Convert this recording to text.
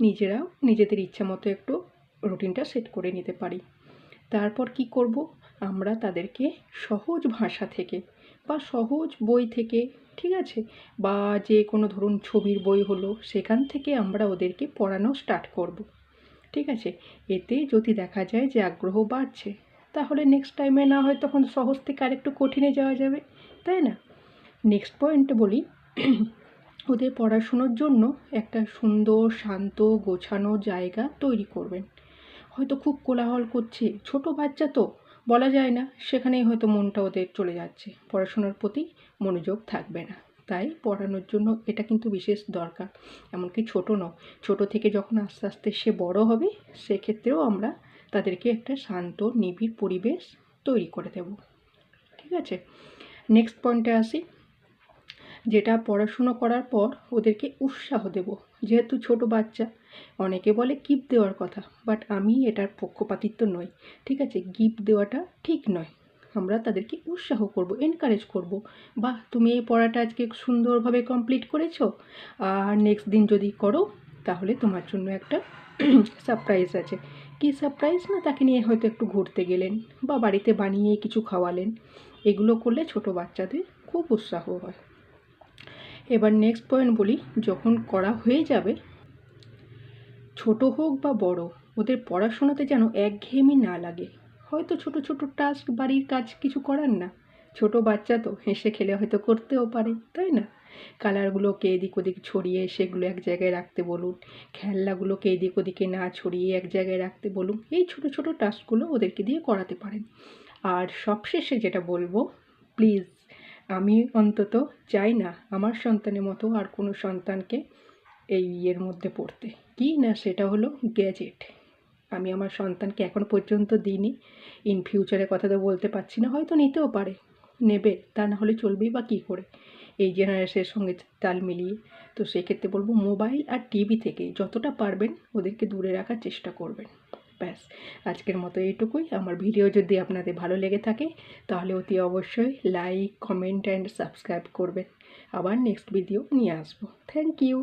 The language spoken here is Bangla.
নিজেরাও নিজেদের ইচ্ছা মতো একটু রুটিনটা সেট করে নিতে পারি। তারপর কি করব? আমরা তাদেরকে সহজ ভাষা থেকে বা সহজ বই থেকে, ঠিক আছে? বা যে কোনো ধরুন ছবির বই হলো, সেখান থেকে আমরা ওদেরকে পড়ানো স্টার্ট করব। ঠিক আছে? এতে যদি দেখা যায় যে আগ্রহ বাড়ছে, তাহলে নেক্সট টাইমে না হয় তখন সহজ থেকে আরেকটু কঠিনে যাওয়া যাবে, তাই না? নেক্সট পয়েন্ট বলি ওদের পড়াশুনোর জন্য একটা সুন্দর, শান্ত, গোছানো জায়গা তৈরি করবেন। হয়তো খুব কোলাহল করছে, ছোট বাচ্চা তো, বলা যায় না, সেখানেই হয়তো মনটা ওদের চলে যাচ্ছে। পড়াশোনার প্রতি মনোযোগ থাকবে না। তাই পড়ানোর জন্য এটা কিন্তু বিশেষ দরকার। এমনকি ছোট নয় ছোট থেকে যখন আস্তে আস্তে সে বড় হবে, সেক্ষেত্রেও আমরা তাদেরকে একটা শান্ত, নিবিড় পরিবেশ তৈরি করে দেব। ঠিক আছে? নেক্সট পয়েন্টে আসি। যেটা পড়াশুনো করার পর ওদেরকে উৎসাহ দেব। যেহেতু ছোট বাচ্চা, অনেকে বলে গিফট দেওয়ার কথা বাট আমি এটার পক্ষপাতিত্ব নই, ঠিক আছে? গিফট দেওয়াটা ঠিক নয়। আমরা তাদেরকে উৎসাহ করব এনকারেজ করব। বা তুমি এই পড়াটা আজকে সুন্দরভাবে কমপ্লিট করেছ। আর নেক্সট দিন যদি করো, তাহলে তোমার জন্য একটা সারপ্রাইজ আছে। কি সারপ্রাইজ না, তাকে নিয়ে হয়তো একটু ঘুরতে গেলেন বা বাড়িতে বানিয়ে কিছু খাওয়ালেন। এগুলো করলে ছোট বাচ্চাদের খুব উৎসাহ হয়। এবার নেক্সট পয়েন্ট বলি, যখন করা হয়ে যাবে, ছোট হোক বা বড়, ওদের পড়াশোনাতে যেন একঘেয়েমি না লাগে। হয়তো ছোট ছোট টাস্ক বাড়ির কাজ কিছু করার না। ছোট বাচ্চা তো হেসে খেলে হয়তো করতেও পারে, তাই না? কালারগুলোকে এদিক ওদিক ছড়িয়ে সেগুলো এক জায়গায় রাখতে বলুন, খেলনাগুলোকে এদিক ওদিকে না ছড়িয়ে এক জায়গায় রাখতে বলুন, এই ছোট ছোট টাস্কগুলো ওদেরকে দিয়ে করাতে পারেন। আর সবশেষে যেটা বলব প্লিজ আমি অন্তত চাই না আমার সন্তানের মতো আর কোনো সন্তানকে এই ইয়ের মধ্যে পড়তে। কি না, সেটা হলো গ্যাজেট। আমি আমার সন্তানকে এখনও পর্যন্ত দিইনি। ইন ফিউচারে কথা তো বলতে পারছি না, হয়তো নিতেও পারে। নেবে, তা না হলে চলবেই বা কী করে? এই জেনারেশনের সঙ্গে তাল মিলিয়ে। তো সেক্ষেত্রে বলব মোবাইল আর টিভি থেকে যতটা পারবেন ওদেরকে দূরে রাখার চেষ্টা করবেন। ব্যাস। আজকের মতো এইটুকুই। আমার ভিডিও যদি আপনাদের ভালো লেগে থাকে, তাহলে অতি অবশ্যই লাইক কমেন্ট অ্যান্ড সাবস্ক্রাইব করবেন। আবার নেক্সট ভিডিও নিয়ে আসব। Thank you